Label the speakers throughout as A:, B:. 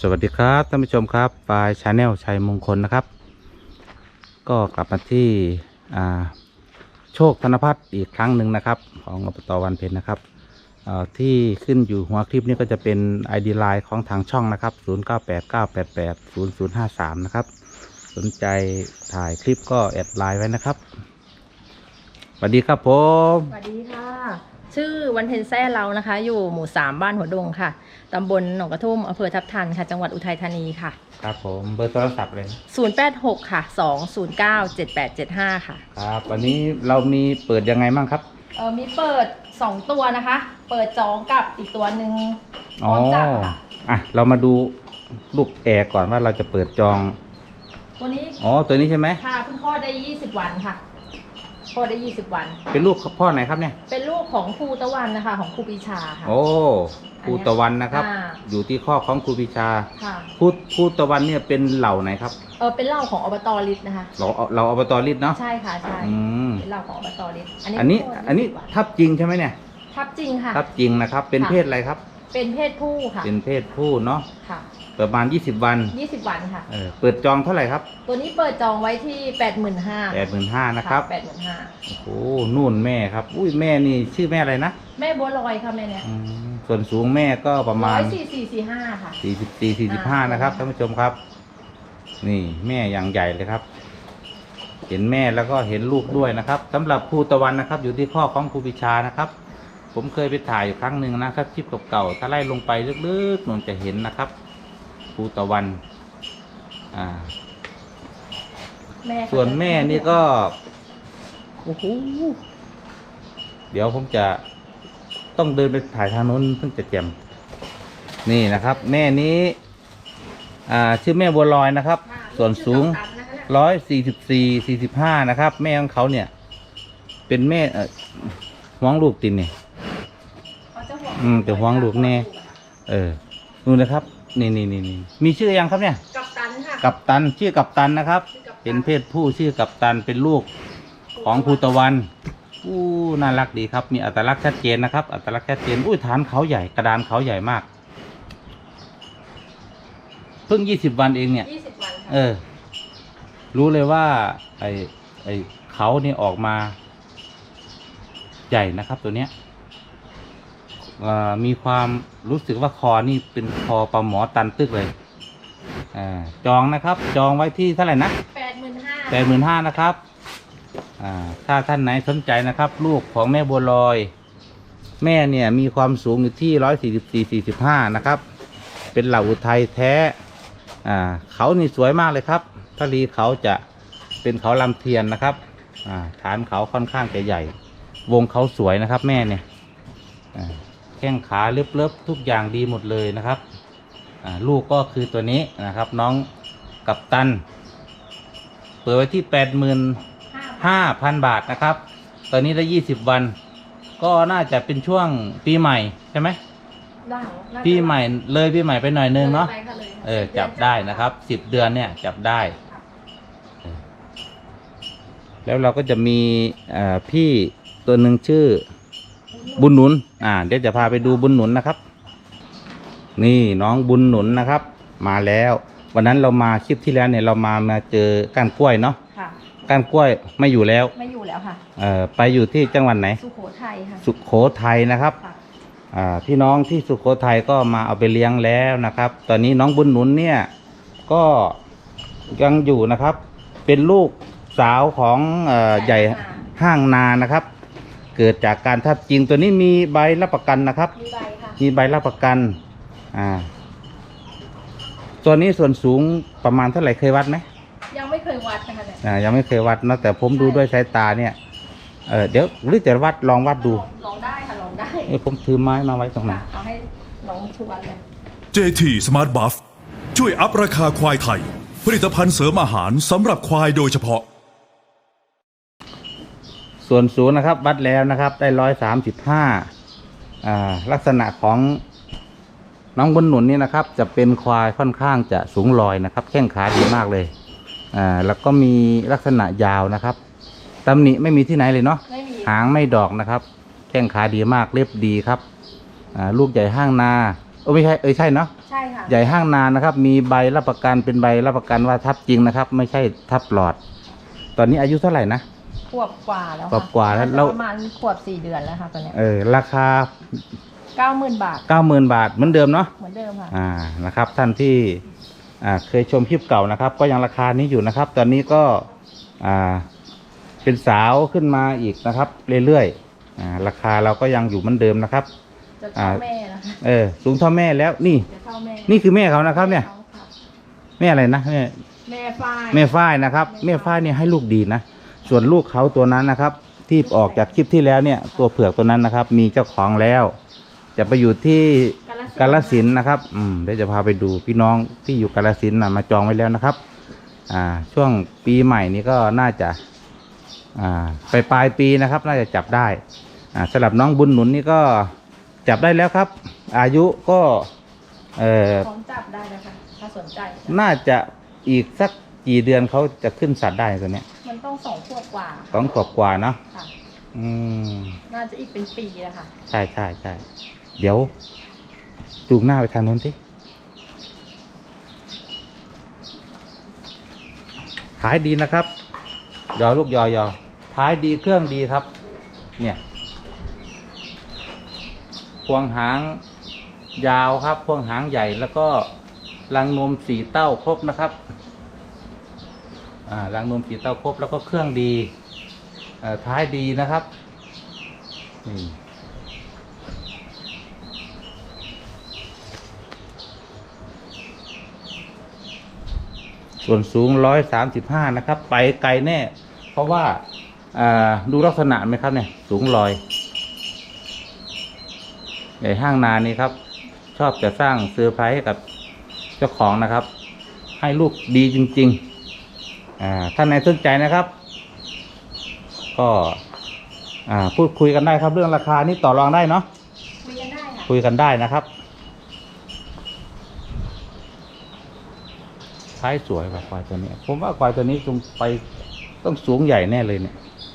A: สวัสดีครับท่านผู้ชมครับปายชาแนลชัยมงคลนะครับ ก็กลับมาที่โชคธนพัฒน์อีกครั้งหนึ่งนะครับ ของอบตวันเพ็ญนะครับที่ขึ้นอยู่หัวคลิปนี้ก็จะเป็น ID Line ของทางช่องนะครับ 0989880053 นะครับ สนใจถ่ายคลิปก็แอดไลน์ไว้นะครับสวัสดีครับผม
B: สวัสดีค่ะ ชื่อวันเพ็ญแซ่เรานะคะ อยู่หมู่สามบ้านหัวดงค่ะตำบลหนองกระทุ่มอำเภอทับทันค่ะ จังหวัดอุทัยธานีค่ะ
A: ครับผมเบอร์โทรศัพท์เลย
B: 086 ค่ะ 209 7875 ค่ะ
A: ครับวันนี้เรามีเปิดยังไงบ้างครับ
B: เออมีเปิด 2 ตัวนะคะ เปิดจองกับอีกตัวหนึ่งพ
A: อ๋อ
B: ร้อมจับค่ะ
A: อะ เรามาดูลูกแอร์ก่อนว่าเราจะเปิดจอง
B: ตัวนี้
A: อ๋อ ตัวนี้ใช่ไหม
B: ค่ะเพิ่งคลอดได้ 20 วันค่ะคล อดได้20วัน
A: เป็นลูกพ่อไหนครับเนี่ย
B: เป็นลูกของครูตะวันนะคะ ของครูปรีชาค่ะ
A: โอ้ครูตะวันนะครับ
B: อ่า
A: อยู่ที่ข้อของครูพิชา
B: ค่ะ
A: ครูครูตะวันเนี่ยเป็นเหล่าไหนครับ
B: เออเป็นเหล่าของอบตลิศนะคะ
A: เราเราอบตริดเนาะ
B: ใช่ค่ะใช่
A: อืม
B: เป็นเหล่าของอบตลิศ
A: อันนี้
B: คลด
A: อันนี้
B: 20วั
A: ทับจริงใช่ไหมเนี่ย
B: ทับจริงค่ะ
A: ทับจริงนะครับ เป็น
B: ค่ะ
A: เพศอะไรครับ
B: เป็นเพศผู้ค่ะ
A: เป็นเพศผู้เนาะ
B: ค่ะ
A: ประมาณ 20 วัน
B: 20 วันค่ะ
A: เออเปิดจองเท่าไหร่ครับ
B: ตัวนี้เปิดจองไว้ที่ 85,000
A: แปดหมื่นห้านะครับ
B: 85,000
A: โอ้โหนู่นแม่ครับ อุ้ยแม่นี่ชื่อแม่อะไรนะ
B: แม่บัวลอยค่ะแม่เนี่ย
A: อืมส่วนสูงแม่ก็ประมาณ
B: 14445 ค่ะ
A: สี่สิบสี่สี่สิบห้า
B: อ่า
A: นะครับท่านผู้ชมครับ นี่แม่อย่างใหญ่เลยครับ เห็นแม่แล้วก็เห็นลูกด้วยนะครับสำหรับครูตะวันนะครับ อยู่ที่ข้อของครูปิชานะครับผมเคยไปถ่ายอยู่ครั้งหนึ่งนะครับคลิปเก่าๆถ้าไล่ลงไปลึกๆนนจะเห็นนะครับ ครูตะวันอ่า
B: แม่
A: ส่วนแม่นี่ก็โอ้โหเดี๋ยวผมจะต้องเดินไปถ่ายทางโน้นเพิ่งจะแจ่มนี่นะครับ แม่นี้ อ่า ชื่อแม่บัวลอยนะครับ
B: ค่ะ
A: ส่วนสูง
B: ชื่อกัปตันนะคะเนี่ย
A: ร้อยสี่สิบสี่สี่สิบห้านะครับ แม่ของเขาเนี่ย เป็นแม่เอ่อห้วงลูกตินเนี่ย
B: เขาจะห่วง
A: อืมแต่ห่วงลูกแน่ เออดูนะครับ นี่นี่นี่นี่มีชื่อยังครับเนี่ย
B: กัปตันค่ะ
A: กัปตันชื่อกัปตันนะครับ
B: ชื่อกัปตัน
A: เป็นเพศผู้ชื่อกัปตันเป็นลูกของภูตะวันอู้น่ารักดีครับ มีอัตลักษณ์ชัดเจนนะครับ อัตลักษณ์ชัดเจนอุ้ยฐานเขาใหญ่กระดานเขาใหญ่มาก เพิ่งยี่สิบวันเองเนี่ย
B: 20วันค่ะ
A: เออ รู้เลยว่า ไอไอเขานี่ออกมา ใหญ่นะครับตัวเนี้ยเอ่อ มีความรู้สึกว่าคอนี่เป็นคอปลาหมอตันตึกเลยอ่าจองนะครับ จองไว้ที่เท่าไหร่นะ
B: 85,000
A: แปดหมื่นห้านะครับอ่าถ้าท่านไหนสนใจนะครับ ลูกของแม่บัวลอย แม่เนี่ยมีความสูงอยู่ที่ร้อยสี่สิบสี่สี่สิบห้านะครับ เป็นเหล่าอุทัยแท้อ่าเขานี่สวยมากเลยครับทะลีเขาจะเป็นเขาลำเทียนนะครับอ่าฐานเขาค่อนข้างจะใหญ่ วงเขาสวยนะครับ แม่เนี่ยอ่า แข้งขาเล็บๆทุกอย่างดีหมดเลยนะครับอ่าลูกก็คือตัวนี้นะครับน้องกับตัน เปิดไว้ที่แปดหมื่นห้าพันบาทนะครับ ตอนนี้ได้ยี่สิบวัน ก็น่าจะเป็นช่วงปีใหม่ใช่ไหม
B: ได้น่าจะ
A: ปีใหม่เลยปีใหม่ไปหน่อยนึงเนาะ
B: ไปค่ลยค่ะ
A: เออจับได้นะครับสิบเดือนเนี่ยจับได้ แล้วเราก็จะมีเอ่อพี่ตัวหนึ่งชื่อ บุญหนุน อ่า เดี๋ยวจะพาไปดูบุญหนุนนะครับ นี่น้องบุญหนุนนะครับ มาแล้ว วันนั้นเรามาคลิปที่แล้วเนี่ยเรามามาเจอก้านกล้วยเนาะ
B: ค่ะ
A: ก้านกล้วยไม่อยู่แล้ว
B: ไม่อยู่แล้วค่ะ
A: เอ่อไปอยู่ที่จังหวัดไหน
B: สุโขทัยค่ะ
A: สุโขทัยนะครับ
B: ค่ะ
A: อ่าพี่น้องที่สุโขทัยก็มาเอาไปเลี้ยงแล้วนะครับ ตอนนี้น้องบุญหนุนเนี่ยก็ยังอยู่นะครับ เป็นลูกสาวของเอ่อใหญ่ห้างนานะครับ เกิดจากการทับจริงตัวนี้มีใบรับประกันนะครับ
B: มีใบค่ะ
A: มีใบรับประกันอ่าตัวนี้ส่วนสูงประมาณเท่าไหร่เคยวัดไหม
B: ยังไม่เคยวัดนะคะเนี่ย
A: อ่ายังไม่เคยวัดนะแต่ผมดูด้วยสายตาเนี่ยเออเดี๋ยวหรือจะวัดลองวัดดู
B: ลองลองได้ค่ะลองได้
A: เอ้ยผมถือไม้มาไว้ตรงไหน
B: ค่ะเอาให้น้องชวนเลย
C: JT Smart Buff ช่วยอัพราคาควายไทย ผลิตภัณฑ์เสริมอาหารสำหรับควายโดยเฉพาะ
A: ส่วนสูงนะครับ วัดแล้วนะครับ ได้ร้อยสามสิบห้าลักษณะของน้องบนหนุนนี่นะครับ จะเป็นควายค่อนข้างจะสูงลอยนะครับ แข้งขาดีมากเลยอ่าแล้วก็มีลักษณะยาวนะครับตำหนิไม่มีที่ไหนเลยเนาะ
B: ไม่มี
A: หางไม่ดอกนะครับ แข้งขาดีมากเล็บดีครับอ่าลูกใหญ่ห้างนาเออไม่ใช่เออใช่เนาะ
B: ใใช่ค่ะ
A: ใหญ่ห้างนานนะครับ มีใบรับประกันเป็นใบรับประกันว่าทับจริงนะครับ ไม่ใช่ทับหลอด ตอนนี้อายุเท่าไหร่นะ
B: ข วบกว่าแล้ว
A: ขวบกว่าแล้ว
B: น่จะ
A: แล้ว
B: ประมาณขวบสี่เดือนแล้วค่ะตอนเนี้ย
A: เออราคา
B: เก้าหมื่นบาท
A: 90,000 บาทเหมือนเดิมเนาะ
B: เหมือนเดิมค่ะ
A: อ่า นะครับ ท่านที่ อ่า เคยชมคลิปเก่านะครับ ก็ยังราคานี้อยู่นะครับ ตอนนี้ก็ อ่า เป็นสาวขึ้นมาอีกนะครับ เรื่อยๆ อ่า ราคาเราก็ยังอยู่เหมือนเดิมนะครับ
B: จะ
A: อ่า
B: เท่า แม่นะคะ
A: เออ สูงเท่าแม่แล้ว นี่
B: จะเท่าแม่
A: นี่คือแม่เขานะครับเนี่ย
B: ขาค่ะ
A: แม่อะไรนะ แม่
B: แม่ฝ้าย
A: แม่ฝ้ายนะครับ แม่ฝ้ายเนี่ยให้ลูกดีนะ ส่วนลูกเขาตัวนั้นนะครับ ที่ออกจากคลิปที่แล้วเนี่ย ตัวเผือกตัวนั้นนะครับ มีเจ้าของแล้ว จะไปอยู่ที่กาลสินธุ์นะครับ อืมเดี๋ยวจะพาไปดูพี่น้องที่อยู่กาลสินธุ์นะมาจองไว้แล้วนะครับ อ่า ช่วงปีใหม่นี้ก็น่าจะ อ่าไปปลายปีนะครับ น่าจะจับได้ อ่าสำหรับน้องบุญหนุนนี่ก็จับได้แล้วครับ อายุก็ เอ่อ
B: พร้อมจับได้แล้วค่ะถ้าสนใจ
A: น่าจะอีกสักกี่เดือนเขาจะขึ้นสัตว์ได้ตัวเนี้ย
B: มันต้องสองขวบกว่า
A: สองขวบกว่าเนาะ
B: ค่ะ
A: อืม
B: น่าจะอีกเป็นปีแล้วค่ะ
A: ใช่ใช่ใช่เดี๋ยว จูงหน้าไปทางโน้นสิขายดีนะครับ ยอลูกยอยอขายดีเครื่องดีครับ เนี่ยพวงหางยาวครับ พวงหางใหญ่แล้วก็รังนมสีเต้าครบนะครับอ่า รังนมสีเต้าครบแล้วก็เครื่องดีอ่อท้ายดีนะครับนี่ส่วนสูงร้อยสามสิบห้านะครับ ไปไกลแน่ เพราะว่าอ่าดูลักษณะไหมครับเนี่ย สูงลอยใหญ่ห้างนานี้ครับ ชอบจะสร้างเซอร์ไพรส์ให้กับเจ้าของนะครับ ให้ลูกดีจริง ๆ ท่านไหนสนใจนะครับ ก็อ่าพูดคุยกันได้ครับเรื่องราคานี่ต่อรองได้เนาะ
B: คุยกันได้ค่ะ
A: คุยกันได้นะครับท้ายสวยกว่าควายตัวนี้ ผมว่าควายตัวนี้จงไปต้องสูงใหญ่แน่เลยเนี่ย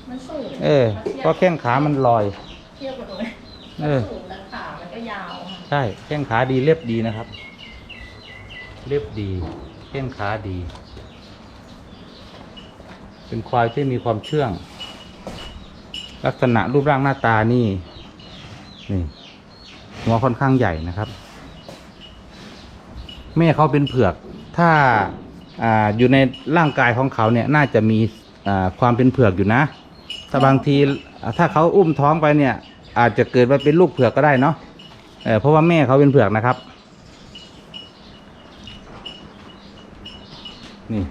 B: มันสูง
A: เออเพราะแข้งขามันลอย
B: เทียบกับตัว
A: เออ
B: สูงและขามันก็ยาวค่ะ
A: ใช่แข้งขาดีเรียบดีนะครับเรียบดีแข้งขาดี เป็นควายที่มีความเชื่อง ลักษณะรูปร่างหน้าตานี่นี่หัวค่อนข้างใหญ่นะครับ แม่เขาเป็นเผือก ถ้าอ่าอยู่ในร่างกายของเขาเนี่ยน่าจะมีอ่าความเป็นเผือกอยู่นะถ้าบางทีถ้าเขาอุ้มท้องไปเนี่ย อาจจะเกิดมาเป็นลูกเผือกก็ได้เนาะเออเพราะว่าแม่เขาเป็นเผือกนะครับ นี่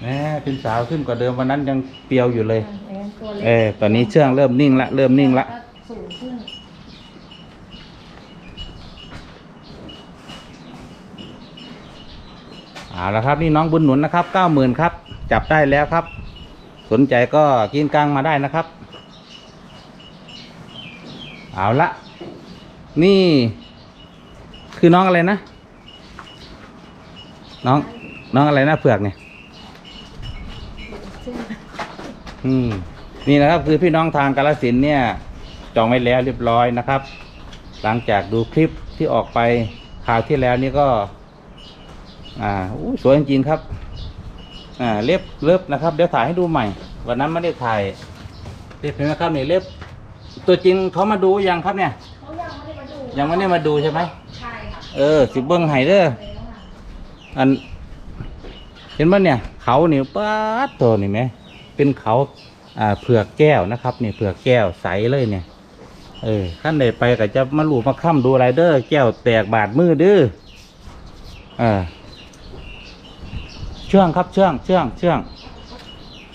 A: แหม่เป็น สาวขึ้นกว่าเดิมวันนั้นยังเปรียวอยู่เลย
B: เออตัวล็ก
A: เออตอนนี้เชื่องเริ่มนิ่งละเริ่มนิ่งละ
B: ก็สูงขึ้น
A: เอาละครับนี่น้องบุญหนุนนะครับเก้าหมื่นครับ จับได้แล้วครับ สนใจก็กินกลางมาได้นะครับ เอาละนี่ คือน้องอะไรนะ น้องน้องอะไรนะเผือกเนี่ย อืมนี่นะครับคือพี่น้องทางกาลสินธุ์เนี่ย จองไว้แล้วเรียบร้อยนะครับ หลังจากดูคลิปที่ออกไปคราวที่แล้วนี่ก็ อ่าอู้สวยจริงๆครับ อ่าเล็บเล็บนะครับ เดี๋ยวถ่ายให้ดูใหม่ วันนั้นไม่ได้ถ่ายเล็บเห็นไหมครับนี่เล็บ ตัวจริงเขามาดูยังครับเนี่ย
B: เขายังไม่ได้มาดู
A: ยังไม่ได้มาดูใช่ไหม
B: ใช่ค่ะ
A: เออ สิเบิ้งไห้เด้อ
B: แล้วค่ะ
A: อัน เห็นไหมเนี่ย เขานี่ป้าดตัวนี่ไหม เป็นเขาเผือกแก้วนะครับนี่เผือกแก้วใสเลยเนี่ยเออขั้นใดไปก็จะมาหลูมาค้ำดูไรเด้อแก้วแตกบาดมือเด้อเออเชื่องครับเชื่องเชื่องเชื่อง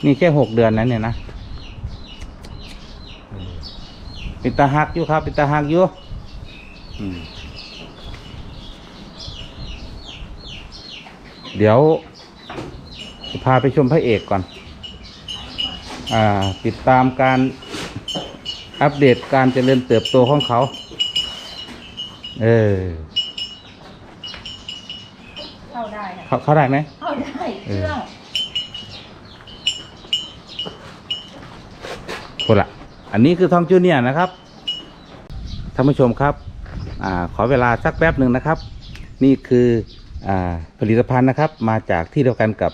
A: นี่แค่หกเดือนนั้นเนี่ยนะป็นตาหักอยู่ครับป็นตาหักอยู่เดี๋ยวจะพาไปชมพระเอกก่อน ติดตามการอัปเดตการเจริญเติบโตของเขา เออ
B: เข้าได้ค่ะ
A: เขาเขาได้ไหม
B: เข้าได้เครื่อง
A: คนละอันนี้คือทองจูเนียร์นะครับ ท่านผู้ชมครับอาขอเวลาสักแป๊บหนึ่งนะครับ นี่คืออาผลิตภัณฑ์นะครับ มาจากที่เดียวกันกับ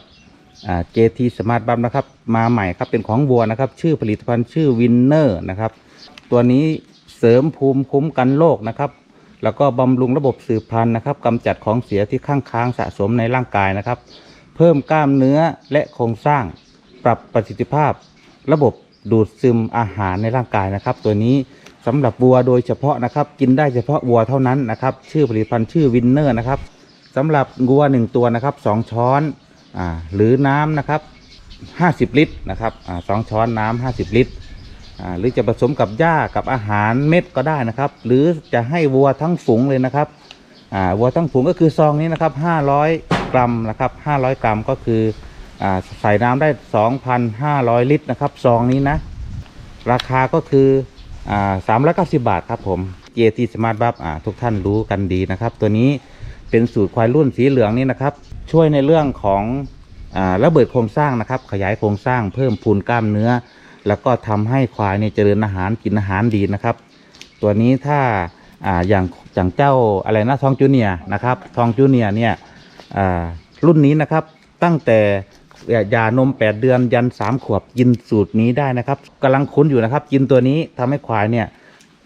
A: อ่า JT Smart b u m นะครับ มาใหม่ครับเป็นของวัวนะครับ ชื่อผลิตภัณฑ์ชื่อ Winner นะครับ ตัวนี้เสริมภูมิคุ้มกันโรคนะครับ แล้วก็บำรุงระบบสืบพันธุ์นะครับกำจัดของเสียที่ข้างค้างสะสมในร่างกายนะครับ เพิ่มกล้ามเนื้อและโครงสร้าง ปรับประสิทธิภาพ ระบบดูดซึมอาหารในร่างกายนะครับ ตัวนี้สำหรับวัวโดยเฉพาะนะครับ กินได้เฉพาะวัวเท่านั้นนะครับ ชื่อผลิตภัณฑ์ชื่อวินเนอร์นะครับสำหรับวัวหนึ่งตัวนะครับสองช้อน หรือน้ำนะครับห้าสิบลิตรนะครับอสองช้อนน้ำห้าสิบลิตร หรือจะผสมกับหญ้ากับอาหารเม็ดก็ได้นะครับ หรือจะให้วัวทั้งฝูงเลยนะครับวัวทั้งฝูงก็คือซองนี้นะครับ 500 กรัมนะครับ500 กรัมก็คืออใส่น้ำได้ 2,500 ลิตรนะครับซองนี้นะ ราคาก็คืออ่า390 บาทครับผม GT Smart Buff อ่าทุกท่านรู้กันดีนะครับ ตัวนี้ เป็นสูตรควายรุ่นสีเหลืองนี่นะครับ ช่วยในเรื่องของอระเบิดโครงสร้างนะครับ ขยายโครงสร้างเพิ่มพูนกล้ามเนื้อ แล้วก็ทำให้ควายเนี่ยเจริญอาหารกินอาหารดีนะครับ ตัวนี้ถ้าอ่าอย่างอย่างเจ้าอะไรนะทองจูเนียนะครับ ทองจูเนียเนี่ยรุ่นนี้นะครับตั้งแต่ยานม 8 เดือนยัน 3 ขวบกินสูตรนี้ได้นะครับกำลังคุ้นอยู่นะครับ กินตัวนี้ทำให้ควายเนี่ย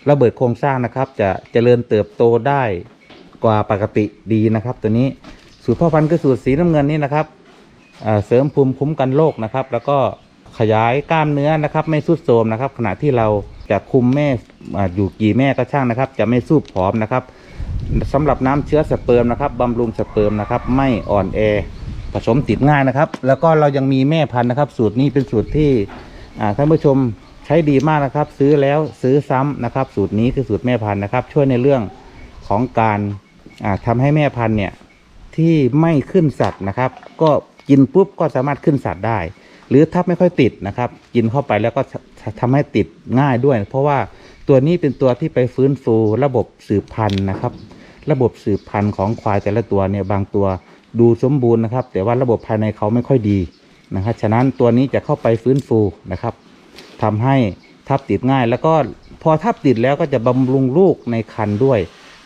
A: ระเบิดโครงสร้างนะครับ จะเจริญเติบโตได้ กว่าปกติดีนะครับ ตัวนี้สูตรพ่อพันธุ์คือสูตรสีน้ำเงินนี่นะครับเสริมภูมิคุ้มกันโรคนะครับ แล้วก็ขยายกล้ามเนื้อนะครับ ไม่สุดโทมนะครับ ขณะที่เราจะคุมแม่อยู่กี่แม่ก็ช่างนะครับ จะไม่สู้ผอมนะครับสำหรับน้ำเชื้อสเปิร์มนะครับบำรุงสเปิร์มนะครับ ไม่อ่อนแอผสมติดง่ายนะครับ แล้วก็เรายังมีแม่พันธุ์นะครับ สูตรนี้เป็นสูตรที่อ่าท่านผู้ชมใช้ดีมากนะครับ ซื้อแล้วซื้อซ้ำนะครับ สูตรนี้คือสูตรแม่พันธุ์นะครับ ช่วยในเรื่องของการ ทำให้แม่พันธุ์เนี่ยที่ไม่ขึ้นสัตว์นะครับ ก็กินปุ๊บก็สามารถขึ้นสัตว์ได้ หรือถ้าไม่ค่อยติดนะครับ กินเข้าไปแล้วก็ททำให้ติดง่ายด้วย เพราะว่าตัวนี้เป็นตัวที่ไปฟื้นฟูระบบสืบพันธุ์นะครับ ระบบสืบพันธุ์ของควายแต่ละตัวเนี่ยบางตัวดูสมบูรณ์นะครับ แต่ว่าระบบภายในเขาไม่ค่อยดีนะครับฉะนั้นตัวนี้จะเข้าไปฟื้นฟูนะครับทำให้ทับติดง่าย แล้วก็พอทับติดแล้วก็จะบำรุงลูกในครรภ์ด้วย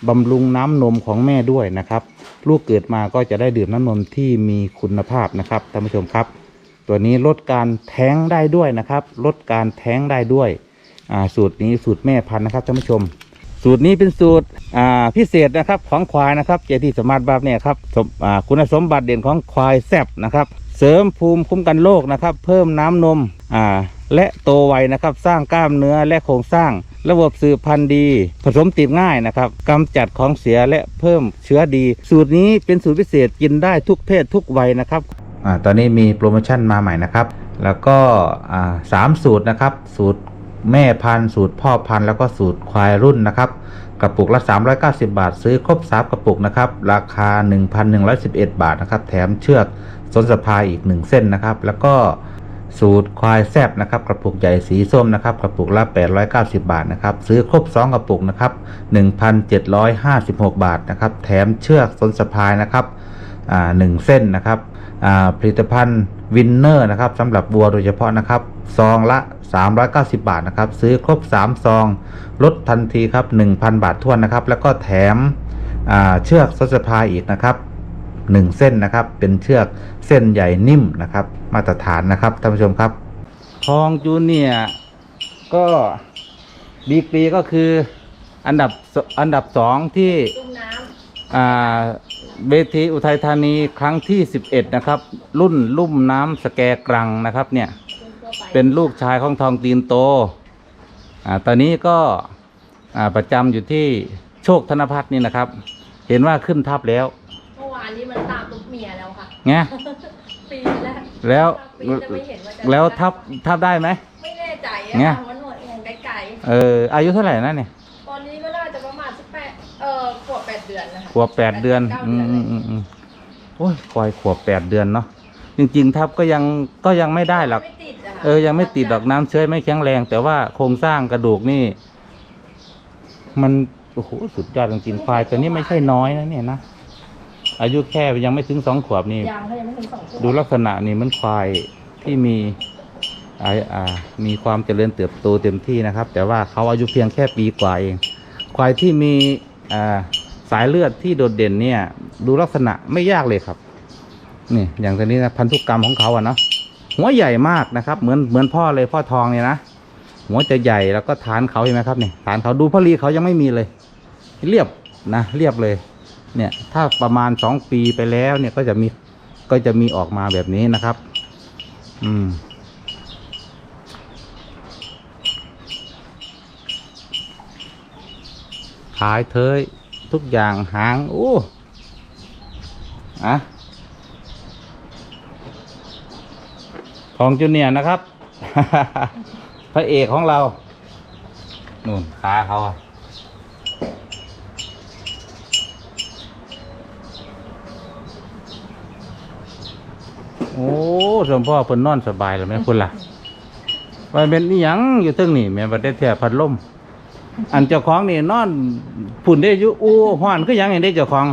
A: บำรุงน้ำนมของแม่ด้วยนะครับ ลูกเกิดมาก็จะได้ดื่มน้ำนมที่มีคุณภาพนะครับท่านผู้ชมครับ ตัวนี้ลดการแท้งได้ด้วยนะครับ ลดการแท้งได้ด้วยสูตรนี้สูตรแม่พันธุ์นะครับท่านผู้ชม สูตรนี้เป็นสูตรพิเศษนะครับของควายนะครับเจที่สมาร์ทบัฟเนี่ยครับคุณสมบัติเด่นของควายแซบนะครับ เสริมภูมิคุ้มกันโรคนะครับ เพิ่มน้ำนมอ่า และโตไวนะครับ สร้างกล้ามเนื้อและโครงสร้าง ระบบสืบพันธุ์ดี ผสมติดง่ายนะครับกำจัดของเสียและเพิ่มเชื้อดี สูตรนี้เป็นสูตรพิเศษกินได้ทุกเพศทุกวัยนะครับอ่าตอนนี้มีโปรโมชั่นมาใหม่นะครับ แล้วก็อ่าสามสูตรนะครับ สูตรแม่พันธุ์สูตรพ่อพันธุ์แล้วก็สูตรควายรุ่นนะครับกระปุกละ 390 บาท ซื้อครบ3กระปุกนะครับ ราคา 1,111 บาทนะครับ แถมเชือกสนสะพายอีก 1 เส้นนะครับ แล้วก็ สูตรควายแซบนะครับกระปุกใหญ่สีส้มนะครับกระปุกละ 890 บาทนะครับซื้อครบ 2 กระปุกนะครับ1,756 บาทนะครับแถมเชือกสนสะพายนะครับหนึ่งเส้นนะครับผลิตภัณฑ์วินเนอร์นะครับสำหรับวัวโดยเฉพาะนะครับซองละ 390 บาทนะครับซื้อครบ 3 ซอง ลดทันทีครับ 1,000 บาททวนนะครับแล้วก็แถมเชือกสดสะพายอีกนะครับ 1 เส้นนะครับ เป็นเชือกเส้นใหญ่นิ่มนะครับ มาตรฐานนะครับท่านผู้ชมครับทองจูเนียร์ก็ดีกรีก็คืออันดับสอันดับสองที่
B: ตุ้มน้
A: อ่าเวทีอุทัยธานีครั้งที่ 11 นะครับ รุ่นลุ่มน้ำสแกกรังนะครับเนี่ยำ
B: ตุ้มทั่วไป
A: เป็นลูกชายของทองตีนโตอ่าตอนนี้ก็อ่าประจำอยู่ที่โชคธนพัฒน์นี่นะครับ เห็นว่าขึ้นทับแล้ว
B: เมื่อ วานนี้มันตามตุ๊กเมียแล้วค่ะ
A: ไง
B: ปีแล้ว
A: แล้ว
B: ปีจะไม่เห็นว่าจะ
A: แล้วทับทับได้ไหม
B: ไม่แน่ใจอะ
A: เนี่ย
B: ค่ะมันหน่วยงไกล
A: เอออายุเท่าไหร่นะเนี่ย
B: ๆตอนนี้ก็น่าจะประมาณสิบแปดเอ่อขวบแปดเดือนนะคะ
A: ขวบแปดเดือน
B: เก้า
A: อื
B: เดื
A: ม
B: อน
A: อืมอืมอืมโอ้ยควายขวบแปดเดือนเนาะจริงๆทับก็ยังก็ยังไม่ได้หรอก
B: ไม่ติดะค่ะ
A: เออยังไม่ติดดอกน้ำเชื้อไม่แข็งแรง แต่ว่าโครงสร้างกระดูกนี่ มันโอ้โหสุดยอดจริงๆควายตัวนี้ไม่ใช่น้อยนะเนี่ยนะ อายุแค่ยังไม่ถึงสองขวบนี่
B: ยังเขายังไม่ถึงสองขวบ
A: ดูลักษณะนี่มันควายที่มีอ่าอ่ามีความเจริญเติบโตเต็มที่นะครับ แต่ว่าเขาอายุเพียงแค่ปีกว่าเอง ควายที่มีอ่าสายเลือดที่โดดเด่นเนี่ย ดูลักษณะไม่ยากเลยครับ นี่อย่างตัวนี้นะพันธุกรรมของเขาอะเนาะหัวใหญ่มากนะครับ เหมือนเหมือนพ่อเลยพ่อทองเนี่ยนะหัวจะใหญ่แล้วก็ฐานเขาเห็นไหมครับเนี่ยฐานเขาดูพลีเขายังไม่มีเลย เรียบนะ เรียบเลย เนี่ยถ้าประมาณสองปีไปแล้วเนี่ยก็จะมีก็จะมีออกมาแบบนี้นะครับ อืม ขายเทยทุกอย่างหางโอ้อะของจูเนียนะครับ พระเอกของเรา นู่นขาเขาอะ โอ้สมพ่อเพิ่นนอนสบายแล้วแม่คุณล่ะไปเป็นนี่ยังอยู่เทึงนี่แม่ประเทศแท้พัดลมอันเจ้าของนี่นอนพุ่นได้อยู่อู้ห้อนก็ยังเห็นได้เจ้าของ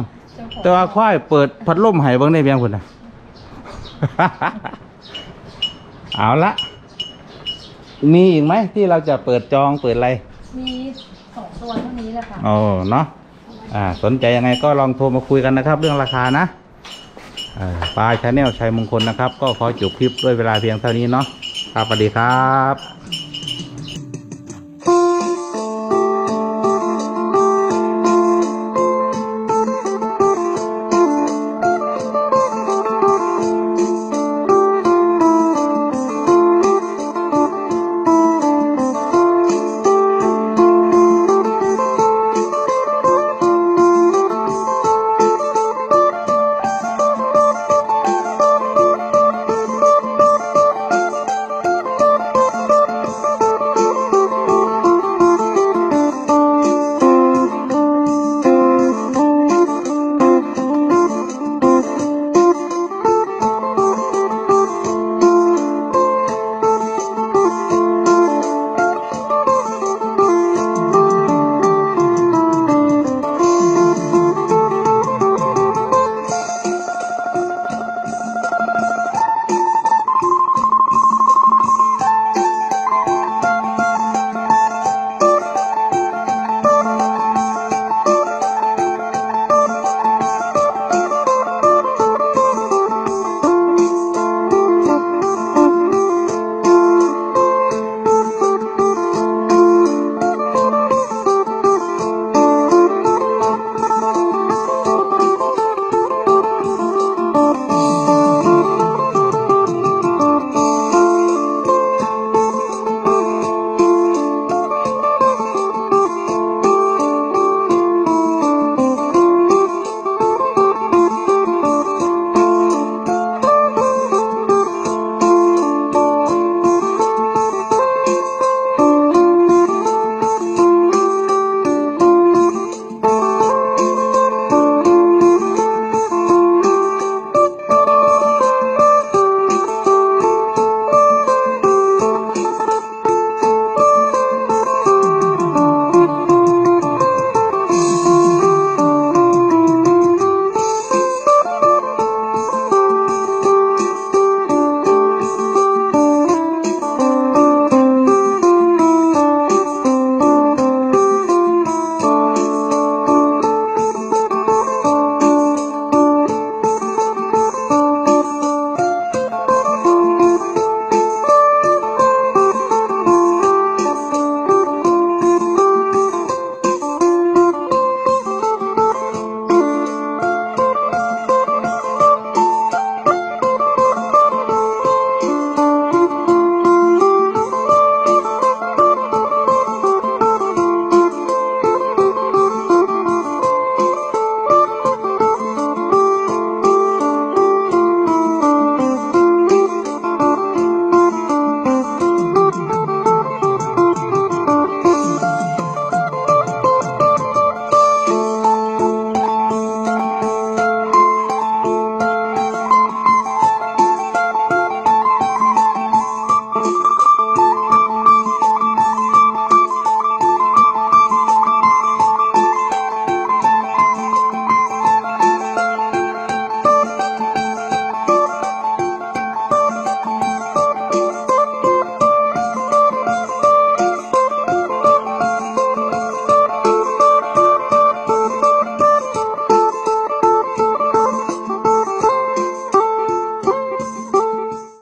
A: แต่ว่าควายเปิดพัดลมให้เบิ่งได้เพียงพุ่นน่ะ เอาละมีอีกไหมที่เราจะเปิดจองเปิดอะไร
B: มีสองตัวเท่านี้แหละค่ะ
A: โอ้เนาะอ่า สนใจยังไงก็ลองโทรมาคุยกันนะครับ เรื่องราคานะเอ่อ ปลายชาแนลชัยมงคลนะครับ ก็ขอจบคลิปด้วยเวลาเพียงเท่านี้เนาะครับสวัสดีครับ